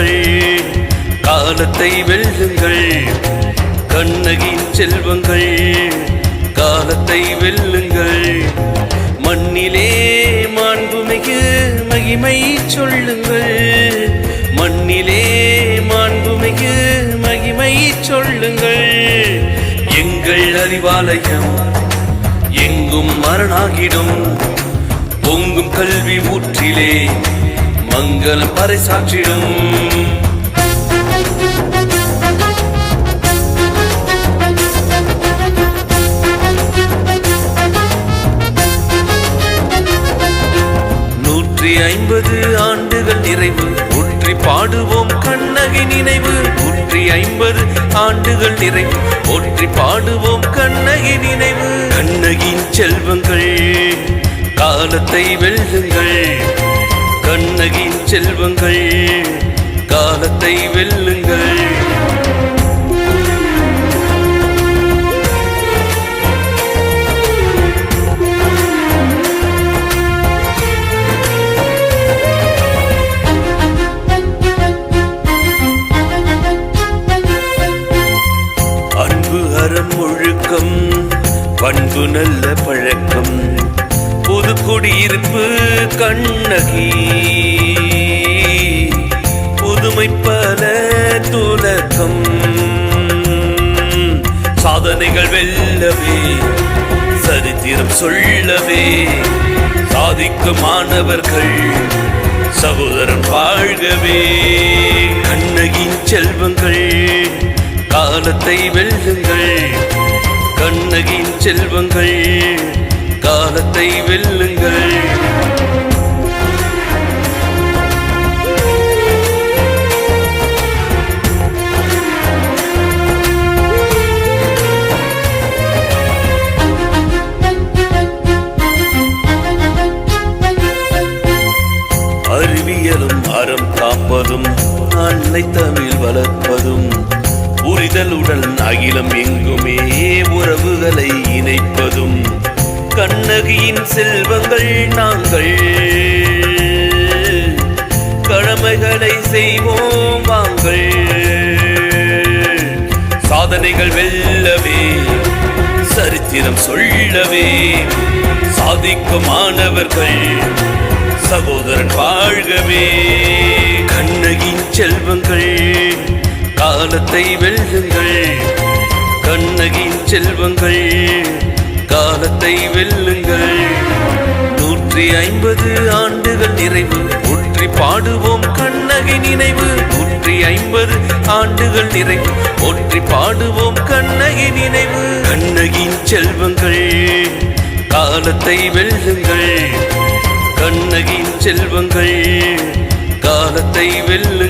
வெல்லுங்கள் காலத்தை வெல்லுங்கள். கண்ணகியின் செல்வங்கள் காலத்தை வெல்லுங்கள். மண்ணிலே மாண்புமிகு மகிமை சொல்லுங்கள். மண்ணிலே மாண்புமிகு மகிமை சொல்லுங்கள். எங்கள் அறிவாலயம் எங்கும் மரணாகிடும். பொங்கும் கல்வி ஊற்றிலே மங்கள பறைசாற்றிடும் நூற்றி ஐம்பது ஆண்டுகள் நிறைவு. ஒற்றி பாடுவோம் கண்ணகி நினைவு. நூற்றி ஐம்பது ஆண்டுகள் நிறைவு. ஒற்றி பாடுவோம் கண்ணகி நினைவு. கண்ணகியின் செல்வங்கள் காலத்தை வெல்லுங்கள். காலத்தை வெல்லுங்கள். அன்பு அறம் ஒழுக்கம் பண்பு நல்ல பழக்கம். புது குடியிருப்பு கண்ணகி. பெருமை பல துலக்கம். சாதனைகள் வெல்லவே சரித்திரம் சொல்லவே சாதிக்கும் மாணவர்கள் சகோதரன் வாழ்கவே. கண்ணகின் செல்வங்கள் காலத்தை வெல்லுங்கள். கண்ணகின் செல்வங்கள் காலத்தை வெல்லுங்கள். வளர்ப்பதும் அன்னை தமிழ் வளர்ப்பதும். புரிதலுடன் அகிலம் எங்குமே உறவுகளை இணைப்பதும். கண்ணகியின் செல்வங்கள் நாங்கள். கடமைகளை செய்வோம் வாங்கள். சாதனைகள் வெல்லவே சரித்திரம் சொல்லவே. சாதிக்கும் மாணவர்கள் சகோதரன் வாழ்கவே. காலத்தை வெல்லுங்கள். கண்ணகியின் செல்வங்கள் காலத்தை வெல்லுங்கள். நூற்றி ஐம்பது ஆண்டுகள் நிறைவு ஒற்றி பாடுவோம் கண்ணகி நினைவு. நூற்றி ஐம்பது ஆண்டுகள் நிறைவு ஒற்றி பாடுவோம் கண்ணகி நினைவு. கண்ணகியின் செல்வங்கள் காலத்தை வெல்லுங்கள். கண்ணகியின் செல்வங்கள் காலத்தை வெல்லுங்கள்.